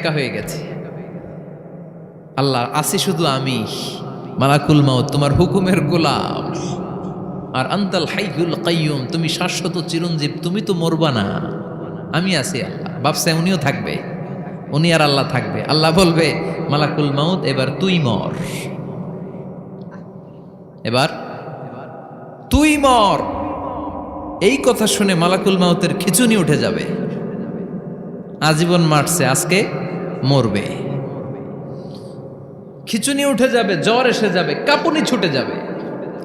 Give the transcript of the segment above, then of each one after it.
একা হয়ে গেছে। আল্লাহ আসি শুধু আমি, মালাকুল মাউত, তোমার হুকুমের গোলাম। আর আন্তাল হাইহুল কাইয়ুম, তুমি শাশ্বত চিরঞ্জীব, তুমি তো মরবা না। আমি আছি আল্লাহ। বাপসা উনিও থাকবে, উনি আর আল্লাহ থাকবে। আল্লাহ বলবে, মালাকুল মাউত, এবার তুই মর। এবার তুই মর। এই কথা শুনে মালাকুল মাউতের খিচুনি উঠে যাবে। আজীবন মারছে, আজকে মরবে। খিচুনি উঠে যাবে, জ্বর এসে যাবে, কাঁপুনি ছুটে যাবে।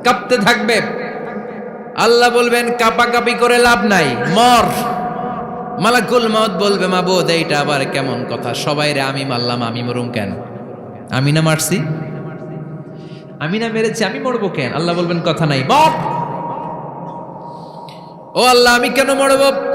কাঁপতে থাকবে। আল্লাহ বলবেন, কাপাকাপি করে লাভ নাই, মর। মালাকুল মত বলবে মা বোধ এইটা আবার কেমন কথা? সবাই রে, আমি মারলাম, আমি মরুম কেন? আমি না মারছি? আমি না মেরেছি, আমি মরবো কেন? আল্লাহ বলবেন, কথা নাই, মর। ও আল্লাহ, আমি কেন মরব?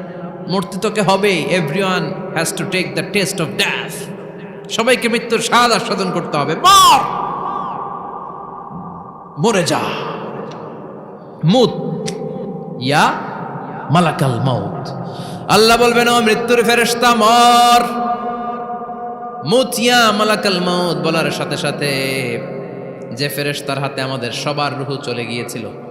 মূর্তি তোকে হবে everyone has to take the taste of death সবাইকে মৃত্যুর স্বাদ আস্বাদন করতে হবে। মর! মরে যা। মুত। ইয়া মালাকাল মাউত। আল্লাহ বলবেন, ও মৃত্যুর ফেরেশতা, মর! মুতিয়া মালাকাল মাউত বলার সাথে সাথে যে ফেরেশতার হাতে আমাদের সবার রুহু চলে গিয়েছিল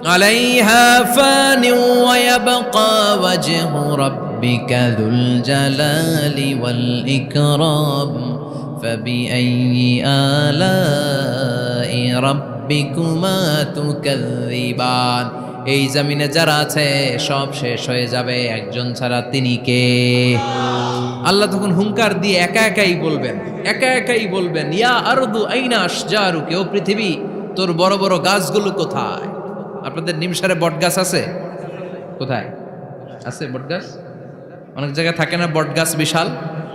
মান আলাইহা ফানি ওয়া ইয়াবকা ওয়াজহু রাব্বিকা যুল জালালি ওয়াল ইকরাম فبأي آلاء ربكما تكذبان এই জমিনে যারা আছে সব শেষ হয়ে যাবে একজন ছাড়া তিনি কে আল্লাহ তখন হুঙ্কার দিয়ে একা একাই বলবেন একা একাই বলবেন ইয়া আরদু আইনা আশজারু কেউ পৃথিবী তোর বড় বড় গাছগুলো কোথায় আপনাদের নিমসারে বট গাছ আছে? কোথায়? আছে বট গাছ অনেক জায়গায় থাকে না বট গাছ বিশাল?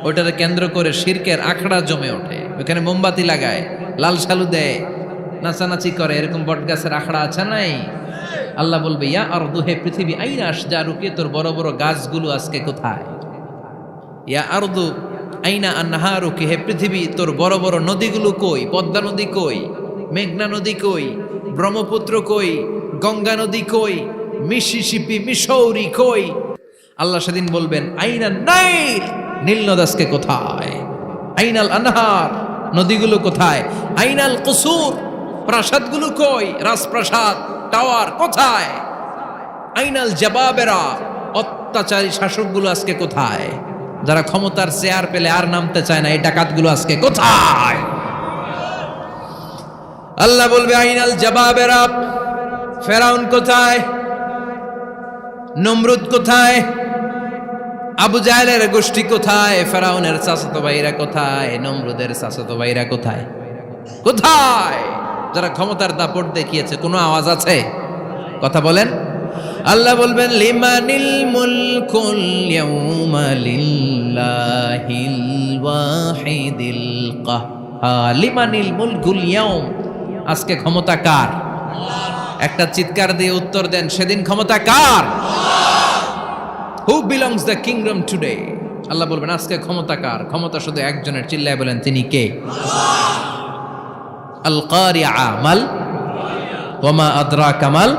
ওইটারে কেন্দ্র করে শিরকের আখড়া জমে ওঠে। ওখানে মোমবাতি লাগায়, লাল সালু দেয়, নাচানাচি করে। এরকম বট গাছের আখড়া আছে নাই? আল্লাহ বলবে, ইয়া আর দুহে পৃথিবী, আইনা রুকে তোর বড় বড় গাছগুলো আজকে কোথায়? ইয়া আরদু, আইনা আন্নাহারুকে হে পৃথিবী, তোর বড় বড় নদীগুলো কই? পদ্মা নদী কই? মেঘনা নদী কই? ব্রহ্মপুত্র কই? গঙ্গা নদী কই? মিসিসিপি মিসৌরি কই? আল্লাহ সেদিন বলবেন আইনা নাইল নীল নদাসকে কোথায়? আইনাল আনহার, নদীগুলো কোথায়? আইনাল কুসুর, প্রাসাদগুলো কই? রাজপ্রাসাদ, টাওয়ার কোথায়? আইনাল জবাবেরা, অত্যাচারী শাসকগুলো আজকে কোথায়? যারা ক্ষমতার চেয়ার পেলে আর নামতে চায় না, এই ডাকাতগুলো আজকে কোথায়? আল্লাহ বলবে, আইনাল জবাবেরা ফেরাউন কোথায়? নমরুদ কোথায়? আবু জাহেলের গোষ্ঠী কোথায়? ফেরাউনের চাচাতো ভাইরা কোথায়? নমরুদের চাচাতো ভাইরা কোথায়? কোথায়? যারা ক্ষমতার দাপট দেখিয়েছে, কোনো আওয়াজ আছে? কথা বলেন। আল্লাহ বলবেন, লিমানিল লিমানিল আজকে ক্ষমতা কার? একটা চিৎকার দিয়ে উত্তর দেন, সেদিন ক্ষমতা কার? Who belongs the kingdom today আল্লাহ বলবেন, আজকে ক্ষমতা কার? ক্ষমতা শুধু একজনের, চিল্লায় বলেন, তিনি কে? আল কারিয়া আমাল ওমা আদ্রা কামাল